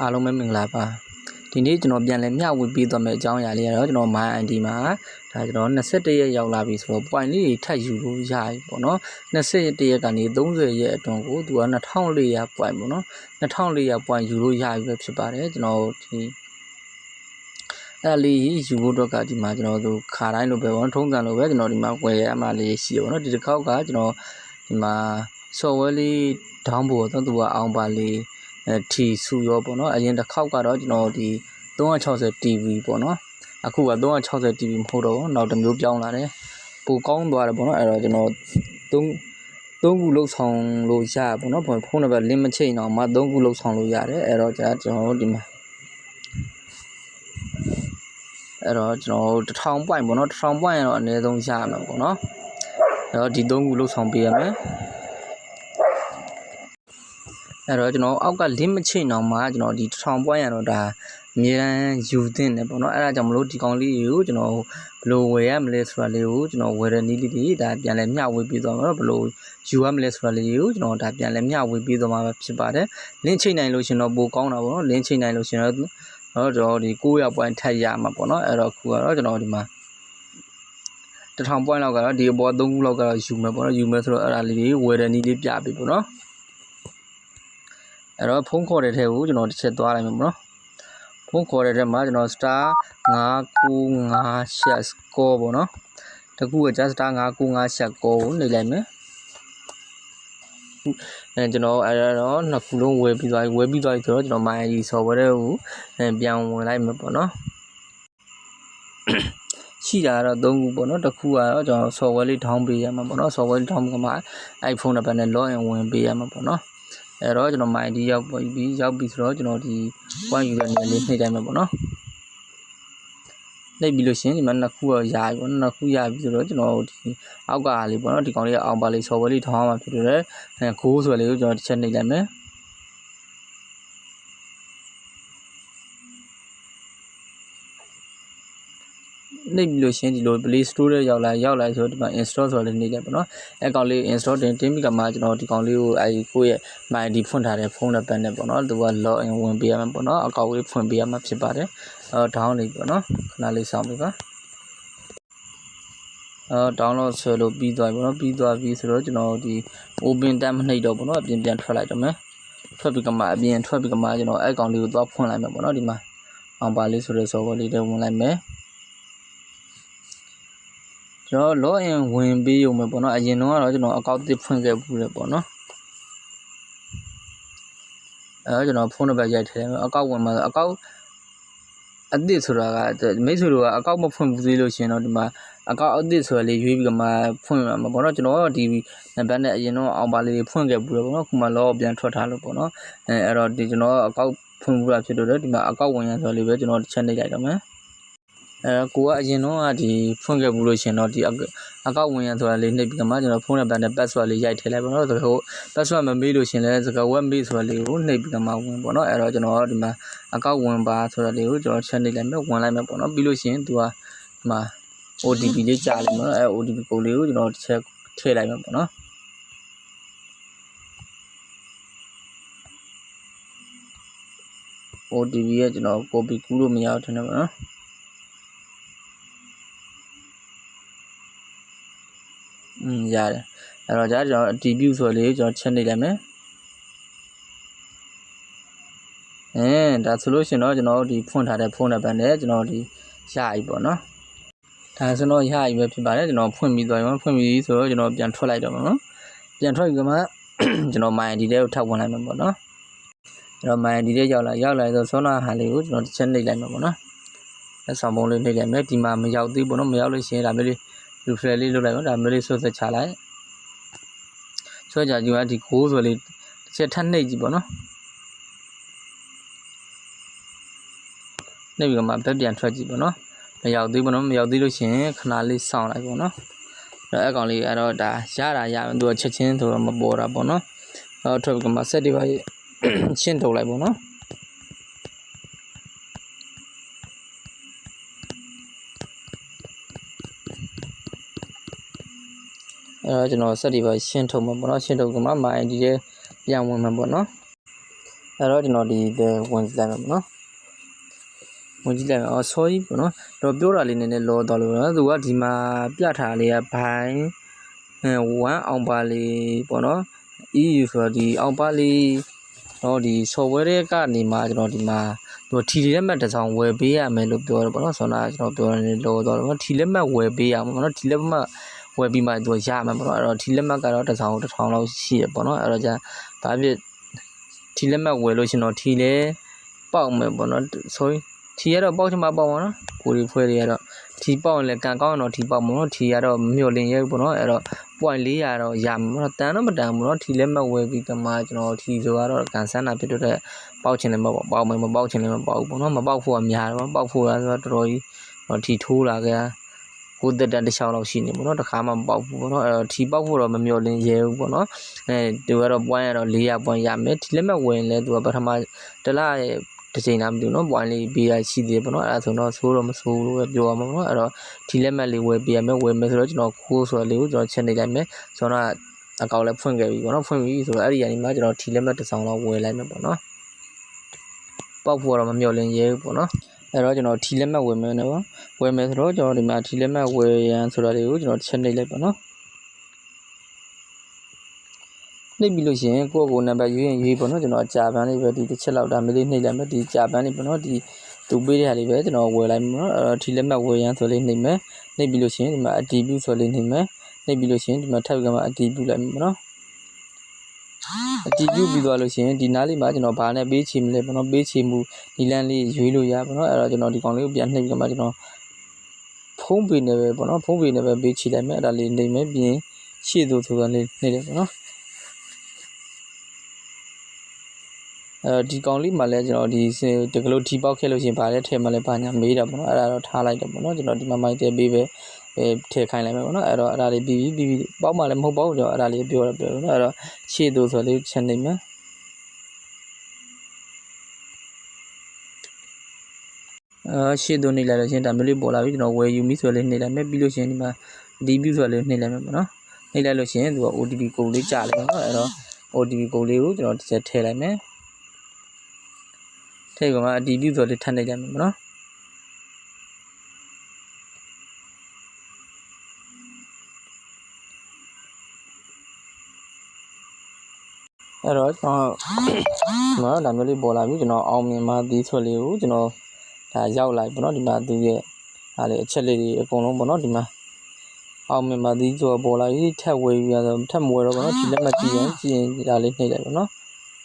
အားလုံးပဲမင်္ဂလာပါဒီနေ့ကျွန်တော်ပြန်လဲမျှဝေပေးသွားမယ့်အကြောင်းအရာလေးကတော့ကျွန်တော် my ID မှာဒါကျွန်တော်21ရက်ရောက်လာပြီဆိုတော့ point လေးတွေထပ်ယူလို့ရပြီပေါ့နော်21ရက်ကနေ30ရက်အတွင်းကိုသူက2400 point ပေါ့နော်2400 point ယူလို့ရပြီပဲဖြစ်ပါတယ်ကျွန်တော်ဒီအဲ့လေးယူဖို့တော့ကဒီမှာကျွန်တော်တို့ခါတိုင်းလိုပဲပေါ့နော်ထုံးစံလိုပဲကျွန်တော်ဒီမှာဝယ်ရအမှလေးရှိရပေါ့နော်ဒီတစ်ခေါက်ကကျွန်တော်ဒီမှာ software လေး down ဖို့တော့သူကအောင်ပါလေးအဲ ထီစုရောပေါ့နော်အရင်တစ်ခေါက်ကတော့ကျွန်တော်ဒီ360 TV ပေါ့နော်အခုက360 TV မဟုတ်တော့ဘူးနောက်တစ်မျိုးပြောင်းလာတယ်ပိုကောင်းသွားတယ်ပေါ့နော်အဲ့တော့ကျွန်တော်3 3ခုလောက်ဆောင်လို့ရပေါ့နော်ဖုန်းနံပါတ် link မချိန်အောင်မှ3ခုလောက်ဆောင်လို့ရတယ်အဲ့တော့ကျွန်တော်ဒီမှာအဲ့တော့ကျွန်တော်1000 point ပေါ့နော်1000 point ရတော့အနည်းဆုံးရမှာပေါ့နော်အဲ့တော့ဒီ3ခုလောက်ဆောင်ပေးရမယ် အဲ့တော့ကျွန်တော်အောက်က link မချိန်အောင်မှကျွန်တော်ဒီ1000 point ရတော့ဒါအမြဲတမ်းယူသင့်တယ်ပေါ့နော်အဲ့ဒါကြောင့်မလို့ဒီကောင်လေးကိုကျွန်တော်ဘယ်လိုဝယ်ရမလဲဆိုတာလေးကိုကျွန်တော်ဝယ်တဲ့နည်းလေးတွေဒါပြန်လဲမျှဝေပေးသွားမှာတော့ဘယ်လိုယူရမလဲဆိုတာလေးကိုကျွန်တော်ဒါပြန်လဲမျှဝေပေးသွားမှာဖြစ်ပါတယ် link ချိန်နိုင်လို့ရှင်တော့ပိုကောင်းတာပေါ့နော် link ချိန်နိုင်လို့ရှင်တော့တော့ကျွန်တော်ဒီ900 point ထပ်ရမှာပေါ့နော်အဲ့တော့ခုကတော့ကျွန်တော်ဒီမှာ1000 point လောက်ကတော့ဒီအပေါ်3ခုလောက်ကတော့ယူမယ်ပေါ့နော်ယူမယ်ဆိုတော့အဲ့ဒါလေးတွေဝယ်တဲ့နည်းလေးပြပေးပေါ့နော် အဲ့တော့ဖုန်းခေါ်တဲ့ထဲကိုကျွန်တော်တစ်ချက်သွားလိုက်မယ်ပေါ့နော်ဖုန်းခေါ်တဲ့ထဲမှာကျွန်တော် star 995 share score ပေါ့နော်တကူက just star 995 share score ကိုနှိပ်လိုက်မယ်အဲကျွန်တော်အဲ့တော့နှစ်ခုလုံးဝယ်ပြီးသွားပြီဝယ်ပြီးသွားပြီဆိုတော့ကျွန်တော် my ID software တွေကိုအဲပြန်ဝင်လိုက်မယ်ပေါ့နော်ရှိတာကတော့၃ခုပေါ့နော်တစ်ခုကတော့ကျွန်တော် software လေး down ပေးရမှာပေါ့နော် software လေး down ကမှ iPhone နံပါတ်နဲ့ login ဝင်ပေးရမှာပေါ့နော် အဲ့တော့ကျွန်တော် my ID ရောက်ပြီးရောက်ပြီဆိုတော့ကျွန်တော်ဒီ point user နေရာလေးနှိပ်တိုင်းမှာပေါ့နော်နှိပ်ပြီးလို့ရှိရင်ဒီမှာနှစ်ခုတော့ရပြီပေါ့နော်နှစ်ခုရပြီဆိုတော့ကျွန်တော်ဒီအောက်ကလေးပေါ့နော်ဒီကောင်လေးကအောင်ပါလေး software လေး down မှာဖြစ်တယ်အဲ go ဆိုလေးကိုကျွန်တော်တစ်ချက်နှိပ်လိုက်မယ် နှိပ်ပြီးလို့ရှရင်ဒီလို Play Store ထဲရောက်လာရောက်လာဆိုတော့ဒီမှာ install ဆိုလည်းနေတယ်ပေါ့နော်အဲကောင်လေး install တင်တင်ပြီးကမှကျွန်တော်ဒီကောင်လေးကိုအဲဒီကိုယ့်ရဲ့ my ID ဖွင့်ထားတဲ့ဖုန်းနံပါတ်နဲ့ပေါ့နော်သူက login ဝင်ပေးရမှာပေါ့နော်အကောင့်လေးဖွင့်ပေးရမှာဖြစ်ပါတယ်အဲ down လေးပေါ့နော်ခဏလေးစောင့်ပေးပါအဲ download ဆွဲလို့ပြီးသွားပြီပေါ့နော်ပြီးသွားပြီဆိုတော့ကျွန်တော်ဒီ open tab မနှိပ်တော့ဘူးเนาะအပြင်ပြန်ထွက်လိုက်တော့မယ်ထွက်ပြီးကမှအပြင်ထွက်ပြီးကမှကျွန်တော်အဲကောင်လေးကိုသွားဖွင့်လိုက်မယ်ပေါ့နော်ဒီမှာအောင်ပါလေးဆိုတဲ့ software လေးတွေဝင်လိုက်မယ် ကျွန်တော် login ဝင်ပေးရုံပဲပေါ့နော်အရင်တော့ကတော့ကျွန်တော် account တစ်ဖွင့်ခဲ့ဘူးလေပေါ့နော်အဲတော့ကျွန်တော်ဖုန်းနံပါတ်ရိုက်ထည့်တယ် account ဝင်မှာ account အသစ်ဆိုတာကမိတ်ဆွေတို့ကအကောက်မဖွင့်ဘူးသေးလို့ရှင်တော့ဒီမှာအကောက်အသစ်ဆိုတာလေးရွေးပြီးမှဖွင့်မှာပေါ့နော်ကျွန်တော်ဒီနံပါတ်နဲ့အရင်တော့အောင်ပါလေးဖွင့်ခဲ့ဘူးလေပေါ့နော်ခုမှလောပြန်ထွက်ထားလို့ပေါ့နော်အဲအဲ့တော့ဒီကျွန်တော်အကောက်ဖွင့်ဘူးတာဖြစ်တော့ဒီမှာအကောက်ဝင်ရဆိုလေးပဲကျွန်တော်တစ်ချက်နှိပ်လိုက်တော့မယ် အဲကိုကအရင်တော့ဒီဖွင့်ခဲ့ဘူးလို့ရှင်တော့ဒီအကောက်ဝင်ရဆိုတာလေးနှိပ်ပြီးမှကျွန်တော်ဖုန်းနံပါတ်နဲ့ password လေးရိုက်ထည့်လိုက်ပေါ့နော်ဆိုတော့ password မမေးလို့ရှင်လဲစကား web မေးဆိုတာလေးကိုနှိပ်ပြီးမှဝင်ပေါ့နော်အဲ့တော့ကျွန်တော်ဒီမှာအကောက်ဝင်ပါဆိုတာလေးကိုကျွန်တော်ချက်နှိပ်လိုက်မယ်ဝင်လိုက်မယ်ပေါ့နော်ပြီးလို့ရှင်သူကဒီမှာ OTP လေးကြားလိုက်မှာနော်အဲ OTP ကိုလေးကိုကျွန်တော်တစ်ချက်ထည့်လိုက်မှာပေါ့နော် OTP ရဲ့ကျွန်တော် copy ကူးလို့မရဘူးထင်တယ်ပေါ့နော် อืมရတယ်အဲ့တော့ကြာကျွန်တော် ATP ဆိုလေးကျွန်တော်ချက်နေလိုက်မယ်အဲဒါဆိုလို့ရှင်တော့ကျွန်တော်ဒီဖွင့်ထားတဲ့ဖုန်းနံပါတ်နဲ့ကျွန်တော်ဒီရပြီပေါ့နော်ဒါဆိုတော့ရပြီပဲဖြစ်ပါတယ်ကျွန်တော်ဖွင့်ပြီးသွားပြီဖွင့်ပြီးဆိုတော့ကျွန်တော်ပြန်ထွက်လိုက်တော့မှာနော်ပြန်ထွက်ပြီးကမှကျွန်တော် my ID တဲ့ကိုထပ်ဝင်လိုက်မှာပေါ့နော်ကျွန်တော် my ID တဲ့ရောက်လာရောက်လာဆိုဆောနာဟာလေးကိုကျွန်တော်တစ်ချက်နှိပ်လိုက်မှာပေါ့နော်လက်ဆောင်ပုံလေးနှိပ်လိုက်မယ်ဒီမှာမရောက်သေးဘူးပေါ့နော်မရောက်လို့ရှိရင်ဒါမျိုးလေး refresh လေးလုပ်လိုက်ပါဒါမျိုးလေးဆွတ်ဆက်ချလိုက်ဆွဲကြကြည့်ပါဒီကိုဆိုလေးတစ်ချက်ထပ်နှိပ်ကြည့်ပေါ့နော်နှိပ်ပြီးတော့မှဘက်ပြန်ထွက်ကြည့်ပေါ့နော်မရောက်သေးဘူးနော်မရောက်သေးလို့ရှိရင်ခဏလေးစောင့်လိုက်ပေါ့နော်အဲ့အကောင်လေးအဲ့တော့ဒါရတာရမယ်သူကချက်ချင်းဆိုတော့မပေါ်တာပေါ့နော်အဲ့တော့ထွက်ပြီးတော့မှ set တွေပါရှင်းထုတ်လိုက်ပေါ့နော် အဲ့တော့ကျွန်တော် set တွေပါရှင်းထုတ်မှာပေါ့နော်ရှင်းထုတ်ကမှ my ID ရဲ့ပြန်ဝင်မှာပေါ့နော်အဲ့တော့ကျွန်တော်ဒီဝင်ကြည့်လိုက်မယ်ပေါ့နော်ဝင်ကြည့်လိုက်မယ်အော် sorry ပေါ့နော်တော့ပြောတာလေးနည်းနည်းလောတော့လို့နော်သူကဒီမှာပြထားလေးကဘိုင်းအဲ1အောင်ပါလေးပေါ့နော် EU ဆိုတော့ဒီအောင်ပါလေးတော့ဒီ software တွေကနေမှကျွန်တော်ဒီမှာသူထီလက်မှတ်တစ်စောင်ဝယ်ပေးရမယ်လို့ပြောတယ်ပေါ့နော်ဆိုတော့ကျွန်တော်ပြောနေလောတော့ပေါ့နော်ထီလက်မှတ်ဝယ်ပေးရမှာပေါ့နော်ထီလက်မှတ် ဝယ်ပြီးမှသူရမယ်ပေါ့နော်အဲ့တော့ထီလက်မှတ်ကတော့တစ်စောင်တစ်ထောင်လောက်ရှိရပေါ့နော်အဲ့တော့じゃဒါဖြစ်ထီလက်မှတ်ဝယ်လို့ရှင်တော့ထီလဲပေါက်မယ်ပေါ့နော် sorry ထီကတော့ပေါက်ချင်မှပေါက်ပါနော်ကိုရီဖွဲတွေကတော့ထီပေါက်ရင်လည်းကန်ကောင်းရင်တော့ထီပေါက်မှာနော်ထီကတော့မမျော်လင့်ရဲဘူးပေါ့နော်အဲ့တော့ point 400တော့ရမှာပေါ့နော်တန်တော့မတန်ဘူးနော်ထီလက်မှတ်ဝယ်ပြီးကမှကျွန်တော်ထီဆိုကတော့ကန်ဆန်းတာဖြစ်တဲ့ပေါက်ချင်လည်းမပေါက်ပေါက်မယ်မပေါက်ချင်လည်းမပေါက်ဘူးပေါ့နော်မပေါက်ဖို့ကများတယ်ပေါ့ပေါက်ဖို့ကဆိုတော့တော်တော်ကြီးတော့ထီထိုးလာခဲ့ ကိုတက်တန်တစ်ချောင်းလောက်ရှိနေပေါ့နော်တခါမှမပေါက်ဘူးပေါ့နော်အဲ့တော့ထီပေါက်ဖို့တော့မမျော်လင့်ရဲဘူးပေါ့နော်အဲသူကတော့ point ကတော့400 point ရမယ်ထီလက်မှတ်ဝယ်ရင်လည်းသူကပထမတစ်လရဲ့တစ်ချိန်လားမသိဘူးเนาะ point လေးပေးရရှိသေးတယ်ပေါ့เนาะအဲ့ဒါဆိုတော့ဆိုးတော့မဆိုးလို့ပဲပြောရမှာပေါ့เนาะအဲ့တော့ဒီလက်မှတ်လေးဝယ်ပေးရမယ်ဝယ်မယ်ဆိုတော့ကျွန်တော်ခိုးဆိုတော့လေးကိုကျွန်တော်ချက်နေလိုက်မယ်ဆိုတော့အကောင့်လည်းဖွင့်ခဲ့ပြီပေါ့เนาะဖွင့်ပြီဆိုတော့အဲ့ဒီကနေမှကျွန်တော်ဒီလက်မှတ်တစ်စောင်လောက်ဝယ်လိုက်မယ်ပေါ့เนาะပေါက်ဖို့တော့မမျှော်လင့်ရဲဘူးပေါ့เนาะ အဲ့တော့ကျွန်တော်ထီလက်မှတ်ဝယ်မယ်နော်ဝယ်မယ်ဆိုတော့ကျွန်တော်ဒီမှာထီလက်မှတ်ဝယ်ရန်ဆိုတာလေးကိုကျွန်တော်ချက်နေလိုက်ပါနော်နှိပ်ပြီးလို့ရှိရင်ကိုယ့်ကိုယ်နံပါတ်ရွေးရင်ရွေးပေါ့နော်ကျွန်တော်ကြာပန်းလေးပဲဒီတစ်ချက်လောက်ဒါမျိုးလေးနှိပ်လိုက်မယ်ဒီကြာပန်းလေးပေါ့နော်ဒီသူပေးတဲ့ဟာလေးပဲကျွန်တော်ဝယ်လိုက်မှာနော်အဲ့တော့ဒီလက်မှတ်ဝယ်ရန်ဆိုလေးနှိပ်မယ်နှိပ်ပြီးလို့ရှိရင်ဒီမှာအတီးပြုဆိုလေးနှိပ်မယ်နှိပ်ပြီးလို့ရှိရင်ဒီမှာထပ်ပြီးမှအတီးပြုလိုက်မှာပေါ့နော် အတီးပြုပြီးသွားလို့ရှိရင်ဒီနားလေးမှာကျွန်တော်ဘာနဲ့ပေးချီမလဲပေါ့နော်ပေးချီမှုဒီလန်းလေးရွေးလို့ရပါတော့အဲ့တော့ကျွန်တော်ဒီကောင်လေးကိုပြန်နှိပ်ပြီးမှကျွန်တော်ဖုံးပေနေပဲပေါ့နော်ဖုံးပေနေပဲပေးချီလိုက်မယ်အဲ့ဒါလေးနှိပ်မယ်ပြီးရင်ရှေ့သို့ဆိုတာလေးနှိပ်တယ်ပေါ့နော်အဲဒီကောင်လေးမှလည်းကျွန်တော်ဒီတကလို့ဒီပေါက်ခဲ့လို့ရှိရင်ဗာလဲထဲမှာလည်းဘာညာမေးတာပေါ့နော်အဲ့ဒါတော့ထားလိုက်တယ်ပေါ့နော်ကျွန်တော်ဒီမှာမိုက်တဲပေးပဲ အဲထည့်ခိုင်းလိုက်မယ်ပေါ့နော်အဲ့တော့အဲ့ဒါလေးပြီးပြီးပြီးပြီးပေါက်မှလည်းမဟုတ်ပါဘူးကျွန်တော်အဲ့ဒါလေးပြောရပြောနော်အဲ့တော့ရှေ့သို့ဆိုလေးချက်နေမယ်အာရှေ့သို့နေလိုက်လို့ရှိရင်ဒါမျိုးလေးပေါ်လာပြီကျွန်တော်ဝယ်ယူမိဆိုလေးနေလိုက်မယ်ပြီးလို့ရှိရင်ဒီမှာဒီပြုဆိုလေးနေလိုက်မယ်ပေါ့နော်နေလိုက်လို့ရှိရင်သူက OTP ကိုလေးကြာလိုက်ပေါ့နော်အဲ့တော့ OTP ကိုလေးကိုကျွန်တော်တစ်ချက်ထည့်လိုက်မယ်ထည့်ကမှအတီးပြုဆိုလေးထပ်နေကြမယ်ပေါ့နော် အဲ့တော့ကျွန်တော်ကျွန်တော်ဒါမျိုးလေးပေါ်လာပြီကျွန်တော်အောင်မြင်မှဒီဆွဲလေးကိုကျွန်တော်ဒါရောက်လိုက်ပေါ့နော်ဒီမှာသူရဲ့ဟာလေအချက်လေးတွေအကုန်လုံးပေါ့နော်ဒီမှာအောင်မြင်မှဒီဆိုပေါ်လာပြီထက်ဝေးပြီးတော့ထက်မဝဲတော့ပေါ့နော်ဒီလက်မှတ်ကြည့်ရင်ကြည့်ရင်ဒါလေးနှိပ်လိုက်ပေါ့နော်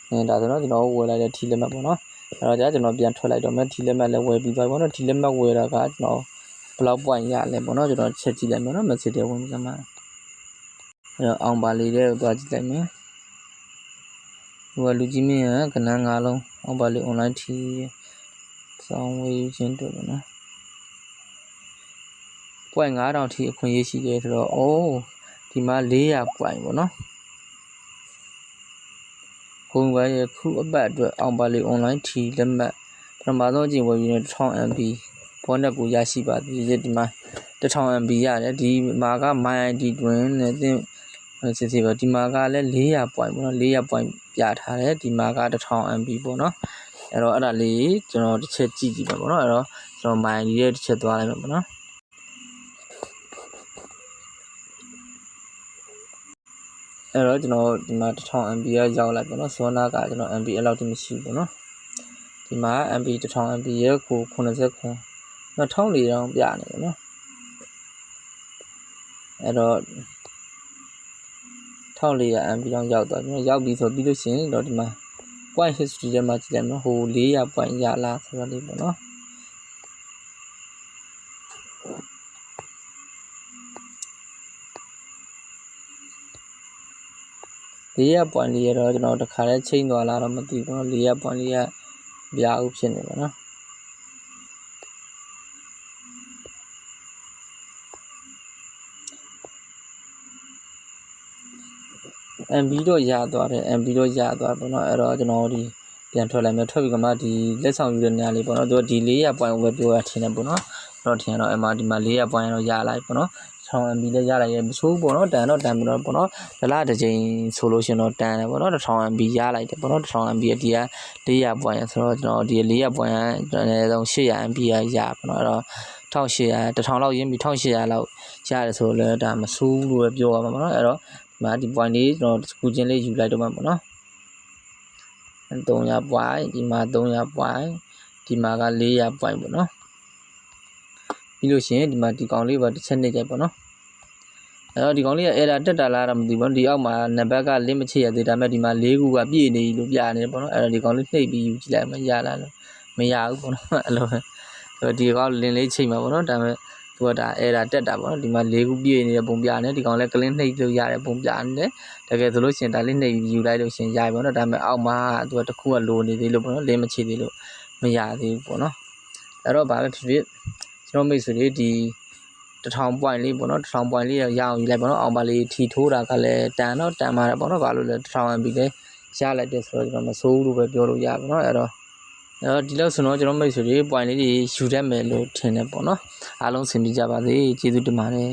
အဲဒါဆိုတော့ကျွန်တော်ဝယ်လိုက်တဲ့ထီလက်မှတ်ပေါ့နော်အဲ့တော့ကြာကျွန်တော်ပြန်ထွက်လိုက်တော့မယ်ထီလက်မှတ်လည်းဝယ်ပြီးသွားပေါ့နော်ထီလက်မှတ်ဝယ်တာကကျွန်တော်ဘလောက် point ရလဲပေါ့နော်ကျွန်တော်ချက်ကြည့်လိုက်မယ်နော် message တွေဝင်ကြမှာအဲ့တော့အောင်ပါလေးတဲ့ကိုသွားကြည့်လိုက်မယ် ဟိုကလူကြီးမင်းကကနန်း၅လုံးအောင်ပါလေး online ထီစောင်းဝေးခြင်းတို့ပေါ့နော် point 9000ထိအခွင့်အရေးရှိတယ်ဆိုတော့အိုးဒီမှာ400 point ပေါ့နော်ဘုံဘရဲ့ခုအပတ်အတွက်အောင်ပါလေး online ထီလက်မှတ်ပထမဆုံးအကြိမ်ဝယ်ယူနေ 1000MB ဘောနက်ကိုရရှိပါသည်ဒီမှာ 1000MB ရတယ်ဒီမှာက my ID တွင်နဲ့သင် စစ်စစ်ပဲဒီမှာကလည်း400 point ပေါ့နော်400 point ပြထားတယ်ဒီမှာက 1000MB ပေါ့နော်အဲ့တော့အဲ့ဒါလေးကျွန်တော်တစ်ချက်ကြည့်ကြည့်ပါပေါ့နော်အဲ့တော့ကျွန်တော် my ID ရဲ့တစ်ချက်သွားလိုက်မှာပေါ့နော်အဲ့တော့ကျွန်တော်ဒီမှာ 1000MB ရရောက်လိုက်ပေါ့နော်ဇောနာကကျွန်တော် MB အဲ့လောက်တိမရှိဘူးပေါ့နော်ဒီမှာ MB 1000MB ရဲ့ကို80ခွန်2400တောင်ပြနေတယ်နော်အဲ့တော့ 1400 MB တောင်ရောက်သွားပြီရောက်ပြီဆိုပြီးလို့ရှိရင်တော့ဒီမှာ point history ထဲမှာကြည့်လိုက်နော်ဟို400 point ရလားဆိုတော့လေးပေါ့နော်400 point လေးရတော့ကျွန်တော်တခါလဲချိန်သွားလာတော့မသိဘူးနော်400 point လေးကပြားဦးဖြစ်နေပါနော် MB တော့ရသွားတယ် MB တော့ရသွားပေါ့နော်အဲ့တော့ကျွန်တော်ဒီပြန်ထွက်လိုက်မယ်ထွက်ပြီးကမှဒီလက်ဆောင်ယူတဲ့နေရာလေးပေါ့နော်သူကဒီ400 point ပဲပြောရထင်တယ်ပေါ့နော်တော့ထင်တော့အမှဒီမှာ400 point တော့ရလိုက်ပေါ့နော်1000 MB လည်းရလိုက်ရမဆိုးဘူးပေါ့နော်တန်တော့တန်ပြီးတော့ပေါ့နော်ဒလတစ်ချိန်ဆိုလို့ရှင်တော့တန်တယ်ပေါ့နော်1000 MB ရလိုက်တယ်ပေါ့နော်1000 MB အဒီက400ပွိုင်ဆိုတော့ကျွန်တော်ဒီ400ပွိုင်ကအနည်းဆုံး800 MB ရရပေါ့နော်အဲ့တော့1800 1000လောက်ရင်းပြီး1800လောက်ရတယ်ဆိုတော့လည်းဒါမဆိုးဘူးလို့ပဲပြောရမှာပေါ့နော်အဲ့တော့ဒီ မှာဒီပွိုင်လေးကျွန်တော်စကူချင်းလေးယူလိုက်တော့မှာပေါ့နော်300ပွိုင်ဒီမှာ300ပွိုင်ဒီမှာက400ပွိုင်ပေါ့နော်ပြီးလို့ရှိရင်ဒီမှာဒီကောင်လေးပါတစ်ချက်နှိပ်ကြပေါ့နော်အဲ့တော့ဒီကောင်လေးက error တက်တာလားတော့မသိဘူးဒီအောက်မှာနံပါတ်က link မချရသေးဒါပေမဲ့ဒီမှာ၄ခုကပြည့်နေပြီလို့ပြနေတယ်ပေါ့နော်အဲ့တော့ဒီကောင်လေးနှိပ်ပြီးယူကြည့်လိုက်မှရလာလို့မရဘူးပေါ့နော်အဲ့လိုပဲဆိုတော့ဒီကောင် link လေးချိန်မှာပေါ့နော်ဒါပေမဲ့ သူကဒါ error တက်တာပေါ့နော်ဒီမှာ၄ခုပြည့်နေတဲ့ပုံပြနေဒီကောင်လေး clean နှိပ်လို့ရတဲ့ပုံပြနေတယ်တကယ်ဆိုလို့ရှိရင်ဒါလေးနှိပ်ပြီးယူလိုက်လို့ရှိရင်ရပြီပေါ့နော်ဒါပေမဲ့အောက်မှာသူကတစ်ခုကလိုနေသေးလို့ပေါ့နော် link မချသေးလို့မရသေးဘူးပေါ့နော်အဲ့တော့ဘာပဲဖြစ်ဖြစ်ကျွန်တော်မိတ်ဆွေတွေဒီ1000 point လေးပေါ့နော်1000 point လေးရအောင်ယူလိုက်ပေါ့နော်အောင်ပါလေးထီထိုးတာကလည်းတန်တော့တန်ပါတယ်ပေါ့နော်ဘာလို့လဲ1000 MB လေးရလိုက်တယ်ဆိုတော့ကျွန်တော်မစိုးဘူးလို့ပဲပြောလို့ရပါတော့အဲ့တော့ အဲ့တော့ဒီလောက်ဆိုတော့ကျွန်တော်မိတ်ဆွေတွေ point လေးတွေယူတတ်မယ်လို့ထင်တယ်ပေါ့နော်အားလုံးဆင်ပြေကြပါစေကျေးဇူးတင်ပါတယ်